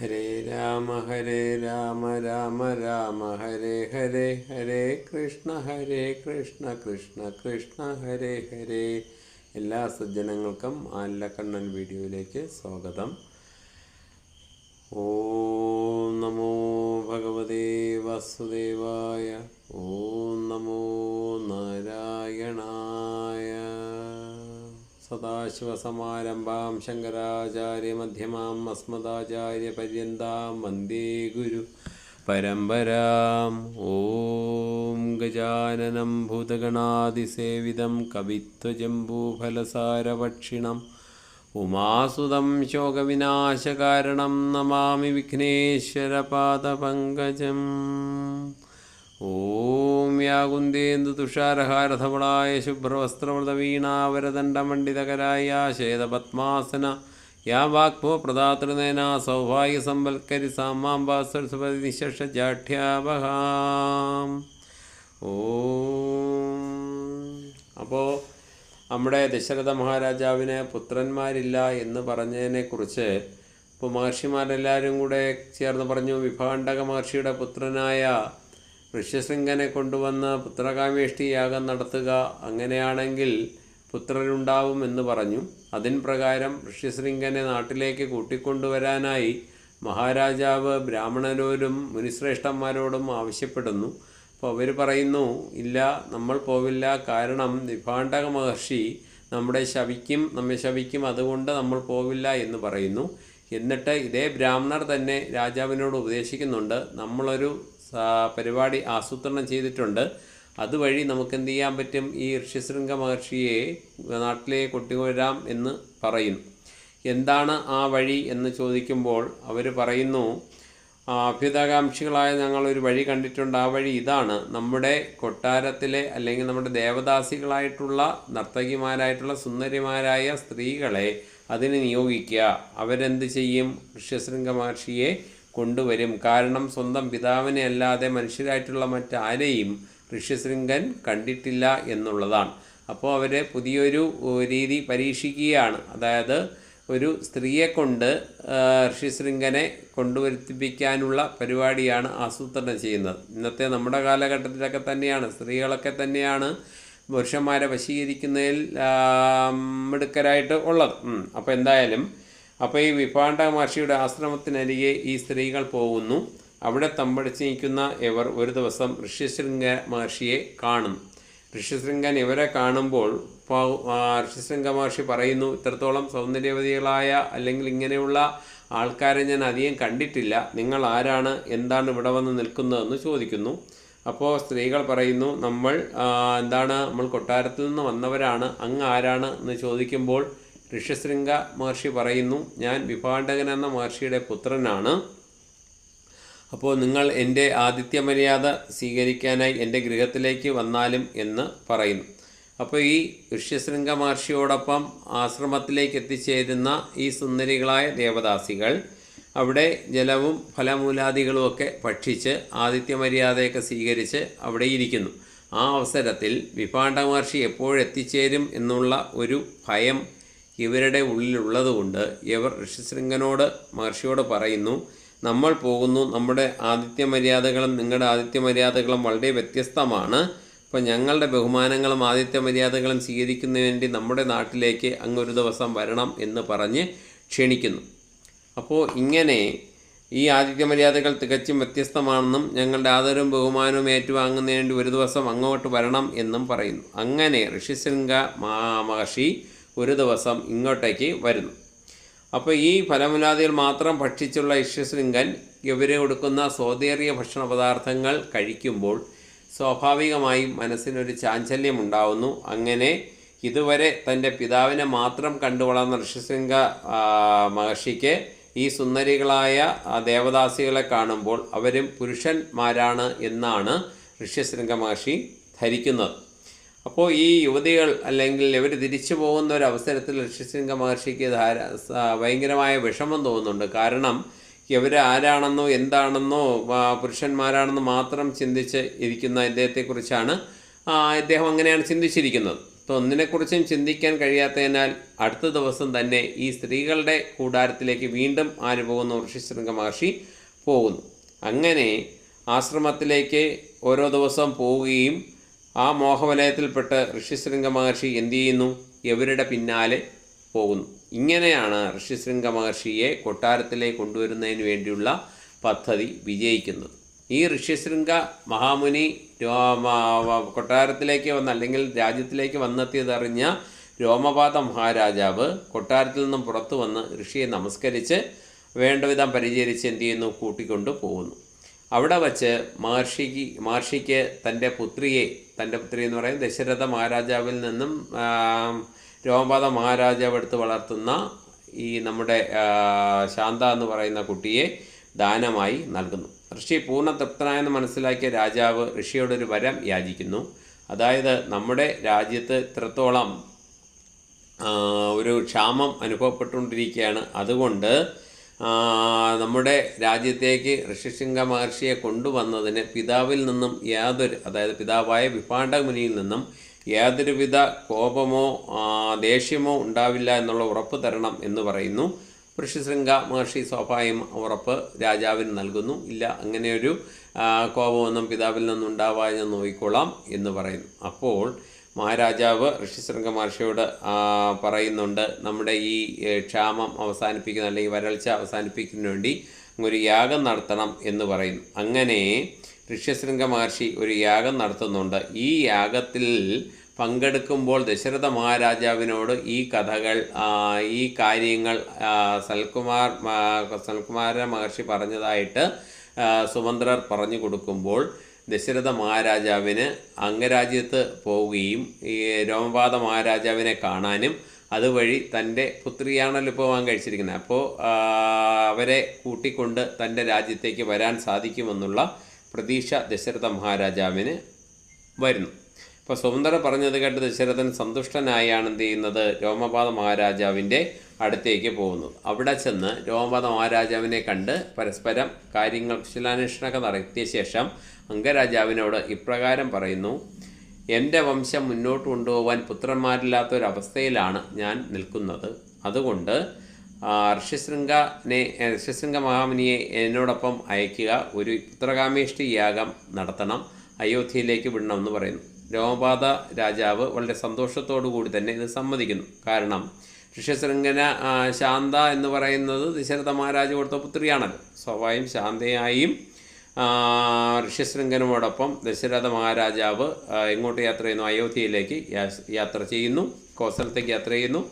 ഹരേ രാമ ഹരേ രാമ രാമ രാമ ഹരേ ഹരേ ഹരേ കൃഷ്ണ ഹരേ കൃഷ്ണ കൃഷ്ണ കൃഷ്ണ ഹരേ ഹരേ. എല്ലാ സജ്ജനങ്ങൾക്കും ആല്ലക്കണ്ണൻ വീഡിയോയിലേക്ക് സ്വാഗതം. ഓ നമോ ഭഗവതേ വാസുദേവായ സദാശിവസമാരംഭാം ശങ്കരാചാര്യമധ്യമാം അസ്മദാചാര്യപര്യന്താം വന്ദേ ഗുരു പരമ്പരാം. ഓം ഗജാനനം ഭൂതഗണാതിസേവിതം കവിത്വജംബൂഫലസാരഭക്ഷിണം. ഉമാസുതം ശോകവിനാശകാരണം നമാമി വിഘ്നേശ്വരപാദപങ്കജം. ഓം യാകുന്ദേന്ദു തുഷാരഹാരധവളായ ശുഭ്രവസ്ത്രവൃതവീണാവരദണ്ഡമണ്ഡിതകരായ ശേതപത്മാസന യാ വാഗ്ഭോ പ്രദാതൃനേന സൗഭാഗ്യസമ്പൽക്കരി സാമാംബ സരസ്വതി നിശേഷജാഠ്യാവഹാം ഓം. അപ്പോൾ നമ്മുടെ ദശരഥ മഹാരാജാവിന് പുത്രന്മാരില്ല എന്ന് പറഞ്ഞതിനെക്കുറിച്ച് ഇപ്പോൾ മഹർഷിമാരെല്ലാവരും കൂടെ ചേർന്ന് പറഞ്ഞു. വിഭാണ്ഡക മഹർഷിയുടെ പുത്രനായ ഋഷ്യശൃംഖനെ കൊണ്ടുവന്ന് പുത്രകാമേഷ്ടി യാഗം നടത്തുക അങ്ങനെയാണെങ്കിൽ പുത്രരുണ്ടാവും എന്ന് പറഞ്ഞു. അതിൻ പ്രകാരം ഋഷ്യശൃംഖനെ നാട്ടിലേക്ക് കൂട്ടിക്കൊണ്ടുവരാനായി മഹാരാജാവ് ബ്രാഹ്മണരോടും മുനിശ്രേഷ്ഠന്മാരോടും ആവശ്യപ്പെടുന്നു. അപ്പോൾ അവർ പറയുന്നു ഇല്ല നമ്മൾ പോവില്ല. കാരണം വിഭാണ്ഡക മഹർഷി നമ്മുടെ ശവിക്കും നമ്മെ ശവിക്കും അതുകൊണ്ട് നമ്മൾ പോവില്ല എന്ന് പറയുന്നു. എന്നിട്ട് ഇതേ ബ്രാഹ്മണർ തന്നെ രാജാവിനോട് ഉപദേശിക്കുന്നുണ്ട്. നമ്മളൊരു പരിപാടി ആസൂത്രണം ചെയ്തിട്ടുണ്ട്. അതുവഴി നമുക്ക് എന്ത് ചെയ്യാൻ പറ്റും? ഈ ഋഷ്യശൃംഗ മഹർഷിയെ നാട്ടിലേക്ക് കൊണ്ടുവരാം എന്ന് പറയുന്നു. എന്താണ് ആ വഴി എന്ന് ചോദിക്കുമ്പോൾ അവർ പറയുന്നു അഭ്യുതാകാംക്ഷികളായ ഞങ്ങൾ ഒരു വഴി കണ്ടിട്ടുണ്ട്. ആ വഴി ഇതാണ്. നമ്മുടെ കൊട്ടാരത്തിലെ അല്ലെങ്കിൽ നമ്മുടെ ദേവദാസികളായിട്ടുള്ള നർത്തകിമാരായിട്ടുള്ള സുന്ദരിമാരായ സ്ത്രീകളെ അതിന് നിയോഗിക്കുക. അവരെന്ത് ചെയ്യും? ഋഷ്യശൃംഗ മഹർഷിയെ കൊണ്ടുവരും. കാരണം സ്വന്തം പിതാവിനെ അല്ലാതെ മനുഷ്യരായിട്ടുള്ള മറ്റാരെയും ഋഷ്യശൃംഗൻ കണ്ടിട്ടില്ല എന്നുള്ളതാണ്. അപ്പോൾ അവർ പുതിയൊരു രീതി പരീക്ഷിക്കുകയാണ്. അതായത് ഒരു സ്ത്രീയെ കൊണ്ട് ഋഷിശൃംഗനെ കൊണ്ടുവരുത്തിപ്പിക്കാനുള്ള പരിപാടിയാണ് ആസൂത്രണം ചെയ്യുന്നത്. ഇന്നത്തെ നമ്മുടെ കാലഘട്ടത്തിലൊക്കെ തന്നെയാണ് സ്ത്രീകളൊക്കെ തന്നെയാണ് പുരുഷന്മാരെ വശീകരിക്കുന്നതിൽ മിടുക്കരായിട്ട് ഉള്ളത്. അപ്പോൾ എന്തായാലും അപ്പോൾ ഈ വിഭാണ്ട മഹർഷിയുടെ ആശ്രമത്തിനരികെ ഈ സ്ത്രീകൾ പോകുന്നു. അവിടെ തമ്പടിച്ച് നിൽക്കുന്ന ഇവർ ഒരു ദിവസം ഋഷ്യശൃംഗ മഹർഷിയെ കാണും. ഋഷ്യശൃംഗൻ ഇവരെ കാണുമ്പോൾ ഋഷ്യശൃംഗ മഹർഷി പറയുന്നു ഇത്രത്തോളം സൗന്ദര്യവതികളായ അല്ലെങ്കിൽ ഇങ്ങനെയുള്ള ആൾക്കാരെ ഞാൻ അധികം കണ്ടിട്ടില്ല. നിങ്ങൾ ആരാണ്? എന്താണ് ഇവിടെ വന്ന് നിൽക്കുന്നതെന്ന് ചോദിക്കുന്നു. അപ്പോൾ സ്ത്രീകൾ പറയുന്നു നമ്മൾ എന്താണ്? നമ്മൾ കൊട്ടാരത്തിൽ നിന്ന് വന്നവരാണ്. അങ്ങ് ആരാണ്? എന്ന് ചോദിക്കുമ്പോൾ ഋഷ്യശൃംഗ മഹർഷി പറയുന്നു ഞാൻ വിഭാണ്ഡകൻ എന്ന മഹർഷിയുടെ പുത്രനാണ്. അപ്പോൾ നിങ്ങൾ എന്റെ ആതിഥ്യ മര്യാദ സ്വീകരിക്കാനായി എന്റെ ഗൃഹത്തിലേക്ക് വന്നാലും എന്ന് പറയുന്നു. അപ്പോൾ ഈ ഋഷ്യശൃംഗ മഹർഷിയോടൊപ്പം ആശ്രമത്തിലേക്ക് എത്തിച്ചേരുന്ന ഈ സുന്ദരികളായ ദേവദാസികൾ അവിടെ ജലവും ഫലമൂലാദികളുമൊക്കെ ഭക്ഷിച്ച് ആതിഥ്യ മര്യാദയൊക്കെ സ്വീകരിച്ച് അവിടെ ഇരിക്കുന്നു. ആ അവസരത്തിൽ വിഭാണ്ഡ മഹർഷി എപ്പോഴെത്തിച്ചേരും എന്നുള്ള ഒരു ഭയം ഇവരുടെ ഉള്ളിലുള്ളതുകൊണ്ട് ഇവർ ഋഷിശൃംഗനോട് മഹർഷിയോട് പറയുന്നു നമ്മൾ പോകുന്നു നമ്മുടെ ആദിത്യ മര്യാദകളും നിങ്ങളുടെ ആദിത്യ മര്യാദകളും വളരെ വ്യത്യസ്തമാണ്. അപ്പോൾ ഞങ്ങളുടെ ബഹുമാനങ്ങളും ആദിത്യ മര്യാദകളും സ്വീകരിക്കുന്നതിന് വേണ്ടി നമ്മുടെ നാട്ടിലേക്ക് അങ്ങൊരു ദിവസം വരണം എന്ന് പറഞ്ഞ് ക്ഷണിക്കുന്നു. അപ്പോൾ ഇങ്ങനെ ഈ ആദിത്യ മര്യാദകൾ തികച്ചും വ്യത്യസ്തമാണെന്നും ഞങ്ങളുടെ ആദരവും ബഹുമാനവും ഏറ്റുവാങ്ങുന്നതിന് വേണ്ടി ഒരു ദിവസം അങ്ങോട്ട് വരണം എന്നും പറയുന്നു. അങ്ങനെ ഋഷിശൃംഗ മഹർഷി ഒരു ദിവസം ഇങ്ങോട്ടേക്ക് വരുന്നു. അപ്പോൾ ഈ ഫലമുലാദികൾ മാത്രം ഭക്ഷിച്ചുള്ള ഇഷ്യശൃംഗൻ ഇവരെ കൊടുക്കുന്ന സ്വാതേറിയ ഭക്ഷണ പദാർത്ഥങ്ങൾ കഴിക്കുമ്പോൾ സ്വാഭാവികമായും മനസ്സിനൊരു ചാഞ്ചല്യം ഉണ്ടാവുന്നു അങ്ങനെ ഇതുവരെ തന്റെ പിതാവിനെ മാത്രം കണ്ടു വളർന്ന മഹർഷിക്ക് ഈ സുന്ദരികളായ ദേവദാസികളെ കാണുമ്പോൾ അവരും പുരുഷന്മാരാണ് എന്നാണ് ഋഷ്യശൃംഗ മഹർഷി ധരിക്കുന്നത്. അപ്പോൾ ഈ യുവതികൾ അല്ലെങ്കിൽ ഇവർ തിരിച്ചു പോകുന്ന ഒരു അവസരത്തിൽ ഋഷിസിംഗ മഹർഷിക്ക് ധാര ഭയങ്കരമായ വിഷമം തോന്നുന്നുണ്ട്. കാരണം ഇവർ ആരാണെന്നോ എന്താണെന്നോ പുരുഷന്മാരാണെന്നോ മാത്രം ചിന്തിച്ച് ഇരിക്കുന്ന ഇദ്ദേഹത്തെക്കുറിച്ചാണ് ഇദ്ദേഹം അങ്ങനെയാണ് ചിന്തിച്ചിരിക്കുന്നത്. അപ്പോൾ ഒന്നിനെക്കുറിച്ചും ചിന്തിക്കാൻ കഴിയാത്തതിനാൽ അടുത്ത ദിവസം തന്നെ ഈ സ്ത്രീകളുടെ കൂടാരത്തിലേക്ക് വീണ്ടും ആര് പോകുന്നു? ഋഷിശൃംഗ മഹർഷി പോകുന്നു. അങ്ങനെ ആശ്രമത്തിലേക്ക് ഓരോ ദിവസം പോവുകയും ആ മോഹവലയത്തിൽപ്പെട്ട് ഋഷിശൃംഗ മഹർഷി എന്തു ചെയ്യുന്നു? ഇവരുടെ പിന്നാലെ പോകുന്നു? ഇങ്ങനെയാണ് ഋഷിശൃംഗ മഹർഷിയെ കൊട്ടാരത്തിലേക്ക് കൊണ്ടുവരുന്നതിന് വേണ്ടിയുള്ള പദ്ധതി വിജയിക്കുന്നത്. ഈ ഋഷിശൃംഗ മഹാമുനി കൊട്ടാരത്തിലേക്ക് വന്ന അല്ലെങ്കിൽ രാജ്യത്തിലേക്ക് വന്നെത്തിയതറിഞ്ഞ രോമപാത മഹാരാജാവ് കൊട്ടാരത്തിൽ നിന്നും പുറത്തു വന്ന് ഋഷിയെ നമസ്കരിച്ച് വേണ്ടവിധം പരിചരിച്ച് എന്തു ചെയ്യുന്നു? കൂട്ടിക്കൊണ്ട് പോകുന്നു. അവിടെ വച്ച് മഹർഷിക്ക് മഹർഷിക്ക് തന്റെ പുത്രിയെ തന്റെ പുത്രി എന്ന് പറയും ദശരഥ മഹാരാജാവിൽ നിന്നും രോമപാത മഹാരാജാവ് എടുത്ത് വളർത്തുന്ന ഈ നമ്മുടെ ശാന്ത എന്ന് പറയുന്ന കുട്ടിയെ ദാനമായി നൽകുന്നു. ഋഷി പൂർണ തൃപ്തനായെന്ന് മനസ്സിലാക്കിയ രാജാവ് ഋഷിയോടൊരു വരം യാചിക്കുന്നു. അതായത് നമ്മുടെ രാജ്യത്ത് ഇത്രത്തോളം ഒരു ക്ഷാമം അനുഭവപ്പെട്ടുകൊണ്ടിരിക്കുകയാണ്. അതുകൊണ്ട് നമ്മുടെ രാജ്യത്തേക്ക് ഋഷിശൃംഗ മഹർഷിയെ കൊണ്ടുവന്നതിന് പിതാവിൽ നിന്നും യാതൊരു അതായത് പിതാവായ വിഭാണ്ഡമുനിയിൽ നിന്നും യാതൊരുവിധ കോപമോ ദേഷ്യമോ ഉണ്ടാവില്ല എന്നുള്ള ഉറപ്പ് തരണം എന്ന് പറയുന്നു. ഋഷിശൃംഗ മഹർഷി സ്വാഭാവികം ഉറപ്പ് രാജാവിന് നൽകുന്നു. ഇല്ല അങ്ങനെയൊരു കോപമൊന്നും പിതാവിൽ നിന്നും ഉണ്ടാവാതെ നോക്കിക്കൊള്ളാം എന്ന് പറയുന്നു. അപ്പോൾ മഹാരാജാവ് ഋഷിശൃംഗ മഹർഷിയോട് പറയുന്നുണ്ട് നമ്മുടെ ഈ ക്ഷാമം അവസാനിപ്പിക്കുന്ന അല്ലെങ്കിൽ വരൾച്ച അവസാനിപ്പിക്കുന്നതിന് വേണ്ടി ഒരു യാഗം നടത്തണം എന്ന് പറയുന്നു. അങ്ങനെ ഋഷ്യശൃംഗ മഹർഷി ഒരു യാഗം നടത്തുന്നുണ്ട്. ഈ യാഗത്തിൽ പങ്കെടുക്കുമ്പോൾ ദശരഥ മഹാരാജാവിനോട് ഈ കഥകൾ ഈ കാര്യങ്ങൾ സൽകുമാർ സൽകുമാര മഹർഷി പറഞ്ഞതായിട്ട് സുമന്ദ്രർ പറഞ്ഞു കൊടുക്കുമ്പോൾ ദശരഥ മഹാരാജാവിന് അംഗരാജ്യത്ത് പോവുകയും ഈ രോമപാത മഹാരാജാവിനെ കാണാനും അതുവഴി തന്റെ പുത്രിയാണല്ലോ ഇപ്പോൾ വാങ്ങാൻ കഴിച്ചിരിക്കുന്നത്. അപ്പോൾ അവരെ കൂട്ടിക്കൊണ്ട് തന്റെ രാജ്യത്തേക്ക് വരാൻ സാധിക്കുമെന്നുള്ള പ്രതീക്ഷ ദശരഥ മഹാരാജാവിന് വരുന്നു. അപ്പോൾ സുന്ദര പറഞ്ഞത് കേട്ട് ദശരഥൻ സന്തുഷ്ടനായാണ് എന്ത് ചെയ്യുന്നത്? രോമപാത മഹാരാജാവിന്റെ അടുത്തേക്ക് പോകുന്നു. അവിടെ ചെന്ന് രോമപാത മഹാരാജാവിനെ കണ്ട് പരസ്പരം കാര്യങ്ങൾ കുശലാന്വേഷണമൊക്കെ നടത്തിയ ശേഷം അംഗരാജാവിനോട് ഇപ്രകാരം പറയുന്നു എന്റെ വംശം മുന്നോട്ട് കൊണ്ടുപോകാൻ പുത്രന്മാരില്ലാത്തൊരവസ്ഥയിലാണ് ഞാൻ നിൽക്കുന്നത്. അതുകൊണ്ട് ഋഷ്യശൃംഗനെ ഋഷ്യശൃംഗ മഹാമുനിയെ എന്നോടൊപ്പം അയക്കുക ഒരു പുത്രകാമേഷ്ടി യാഗം നടത്തണം. അയോധ്യയിലേക്ക് വിടണമെന്ന് പറയുന്നു. രോമപാത രാജാവ് വളരെ സന്തോഷത്തോടു കൂടി തന്നെ ഇത് സമ്മതിക്കുന്നു. കാരണം ഋഷ്യശൃംഗന ശാന്ത എന്ന് പറയുന്നത് ദശരഥ മഹാരാജ് കൊടുത്ത പുത്രിയാണല്ലോ. സ്വഭാവം ശാന്തയായും ആ, ഋഷ്യശൃംഗനോടൊപ്പം ദശരഥ മഹാരാജാവ് എങ്ങോട്ട് യാത്ര ചെയ്യുന്നു? അയോധ്യയിലേക്ക് യാത്ര ചെയ്യുന്നു കോസലത്തേക്ക് യാത്ര ചെയ്യുന്നു.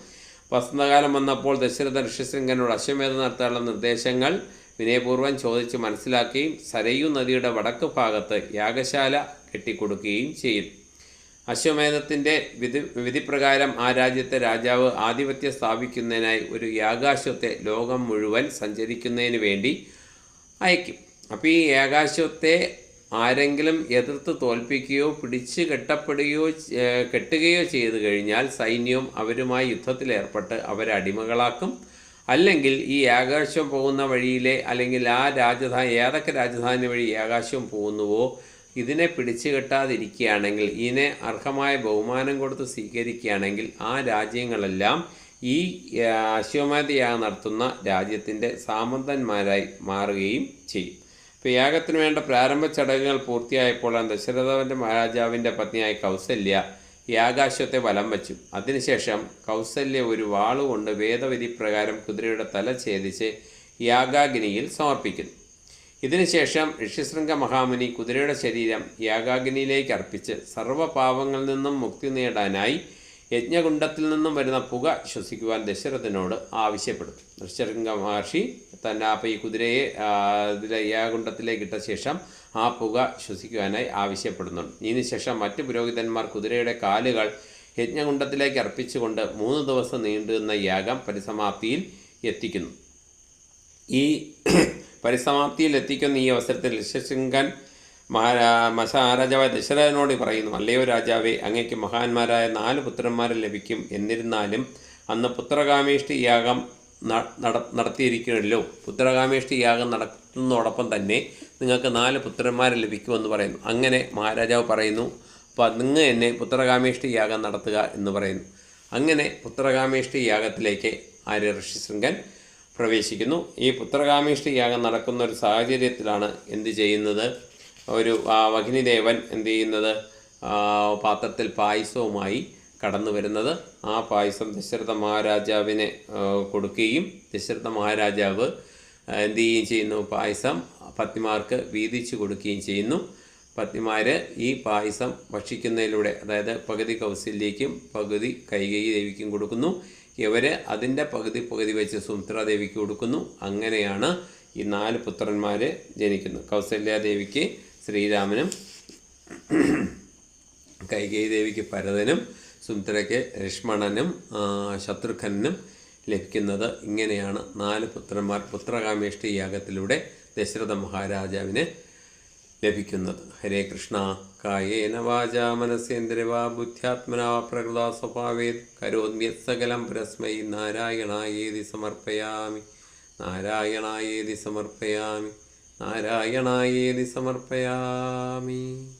വസന്തകാലം വന്നപ്പോൾ ദശരഥ ഋഷ്യശൃംഗനോട് അശ്വമേധം നടത്താനുള്ള നിർദ്ദേശങ്ങൾ വിനയപൂർവം ചോദിച്ച് മനസ്സിലാക്കുകയും സരയു നദിയുടെ വടക്ക് ഭാഗത്ത് യാഗശാല കെട്ടിക്കൊടുക്കുകയും ചെയ്യുന്നു അശ്വമേധത്തിന്റെ വിധി വിധിപ്രകാരം ആ രാജ്യത്തെ രാജാവ് ആധിപത്യം സ്ഥാപിക്കുന്നതിനായി ഒരു യാഗാശ്വത്തെ ലോകം മുഴുവൻ സഞ്ചരിക്കുന്നതിന് വേണ്ടി അയക്കും. അപ്പോൾ ഈ ഏകാശ്വത്തെ ആരെങ്കിലും എതിർത്ത് തോൽപ്പിക്കുകയോ പിടിച്ച് കെട്ടപ്പെടുകയോ കെട്ടുകയോ ചെയ്തു കഴിഞ്ഞാൽ സൈന്യവും അവരുമായി യുദ്ധത്തിലേർപ്പെട്ട് അവരെ അടിമകളാക്കും. അല്ലെങ്കിൽ ഈ ആകാശം പോകുന്ന വഴിയിലെ അല്ലെങ്കിൽ ആ രാജധാനി ഏതൊക്കെ രാജധാനി വഴി ആകാശം പോകുന്നുവോ ഇതിനെ പിടിച്ചു കെട്ടാതിരിക്കുകയാണെങ്കിൽ ഇതിനെ അർഹമായ ബഹുമാനം കൊടുത്ത് സ്വീകരിക്കുകയാണെങ്കിൽ ആ രാജ്യങ്ങളെല്ലാം ഈ അശ്വമേധയാഗം നടത്തുന്ന രാജ്യത്തിന്റെ സാമന്തന്മാരായി മാറുകയും ചെയ്യും. ഇപ്പോൾ യാഗത്തിന് വേണ്ട പ്രാരംഭ ചടങ്ങുകൾ പൂർത്തിയായപ്പോഴാണ് ദശരഥവന്റെ മഹാരാജാവിന്റെ പത്നിയായ കൗസല്യ യാഗാശ്വത്തെ വലം വച്ചു. അതിനുശേഷം കൗസല്യ ഒരു വാളുകൊണ്ട് വേദവിധി പ്രകാരം കുതിരയുടെ തല ഛേദിച്ച് യാഗാഗ്നിയിൽ സമർപ്പിക്കുന്നു. ഇതിനുശേഷം ഋഷ്യശൃംഗ മഹാമുനി കുതിരയുടെ ശരീരം യാഗാഗ്നിയിലേക്ക് അർപ്പിച്ച് സർവപാപങ്ങളിൽ നിന്നും മുക്തി നേടാനായി യജ്ഞകുണ്ടത്തിൽ നിന്നും വരുന്ന പുക ശ്വസിക്കുവാൻ ദശരഥനോട് ആവശ്യപ്പെടും. ഋഷ്യശൃംഗ മഹർഷി തന്നെ അപ്പോൾ ഈ കുതിരയെ ഇതിലെ യാഗകുണ്ടത്തിലേക്ക് ഇട്ട ശേഷം ആ പുക ശ്വസിക്കുവാനായി ആവശ്യപ്പെടുന്നുണ്ട്. ഇതിനുശേഷം മറ്റ് പുരോഹിതന്മാർ കുതിരയുടെ കാലുകൾ യജ്ഞകുണ്ടത്തിലേക്ക് അർപ്പിച്ചുകൊണ്ട് മൂന്ന് ദിവസം നീണ്ടുനിന്ന യാഗം പരിസമാപ്തിയിൽ എത്തിക്കുന്നു. ഈ പരിസമാപ്തിയിൽ എത്തിക്കുന്ന ഈ അവസരത്തിൽ ഋഷ്യശൃംഗൻ മഹാരാ മഹാരാജാവായ ദശരഥനോട് പറയുന്നു അല്ലയോ രാജാവേ അങ്ങേക്ക് മഹാന്മാരായ നാല് പുത്രന്മാരെ ലഭിക്കും. എന്നിരുന്നാലും അന്ന് പുത്രകാമേഷ്ടി യാഗം നടത്തിയിരിക്കണമല്ലോ പുത്രകാമേഷ്ടി യാഗം നടത്തുന്നതോടൊപ്പം തന്നെ നിങ്ങൾക്ക് നാല് പുത്രന്മാരെ ലഭിക്കുമെന്ന് പറയുന്നു. അങ്ങനെ മഹാരാജാവ് പറയുന്നു അപ്പോൾ നിങ്ങൾ എന്നെ പുത്രകാമേഷ്ടി യാഗം നടത്തുക എന്ന് പറയുന്നു. അങ്ങനെ പുത്രകാമേഷ്ടി യാഗത്തിലേക്ക് ആര്യ ഋഷിശൃംഗൻ പ്രവേശിക്കുന്നു. ഈ പുത്രകാമേഷ്ടി യാഗം നടക്കുന്ന ഒരു സാഹചര്യത്തിലാണ് എന്ത് ചെയ്യുന്നത്? ഒരു ആ വഗ്നിദേവൻ എന്ത് ചെയ്യുന്നത്? പാത്രത്തിൽ പായസവുമായി കടന്നു വരുന്നത്. ആ പായസം ദശരഥ മഹാരാജാവിനെ കൊടുക്കുകയും ദശരഥ മഹാരാജാവ് എന്ത് ചെയ്യുകയും ചെയ്യുന്നു? പായസം പത്നിമാർക്ക് വീതിച്ചു കൊടുക്കുകയും ചെയ്യുന്നു. പത്നിമാർ ഈ പായസം ഭക്ഷിക്കുന്നതിലൂടെ അതായത് പകുതി കൗസല്യയ്ക്കും പകുതി കൈകൈ ദേവിക്കും കൊടുക്കുന്നു. ഇവർ അതിന്റെ പകുതി പകുതി വെച്ച് സുമിത്രാദേവിക്ക് കൊടുക്കുന്നു. അങ്ങനെയാണ് ഈ നാല് പുത്രന്മാർ ജനിക്കുന്നത്. കൗസല്യാദേവിക്ക് ശ്രീരാമനും കൈകേയി ദേവിക്ക് ഭരതനും സുമിത്രയ്ക്ക് ലക്ഷ്മണനും ശത്രുഘ്നനും ശത്രുഘ്നും ലഭിക്കുന്നത് ഇങ്ങനെയാണ് നാല് പുത്രന്മാർ. പുത്രകാമേഷ്ടി യാഗത്തിലൂടെ ദശരഥ മഹാരാജാവിന് ലഭിക്കുന്നത്. ഹരേ കൃഷ്ണ. കായേന വാച മനസ്സേന്ദ്രവ ബുദ്ധ്യാത്മനാ പ്രകൃത സ്വഭാവേത്. കരോദ്മ്യത് സകലം പരസ്മൈ. നാരായണായേതി സമർപ്പയാമി. നാരായണായേതി സമർപ്പയാമി. നാരായണായേതി സമർപ്പയാമി.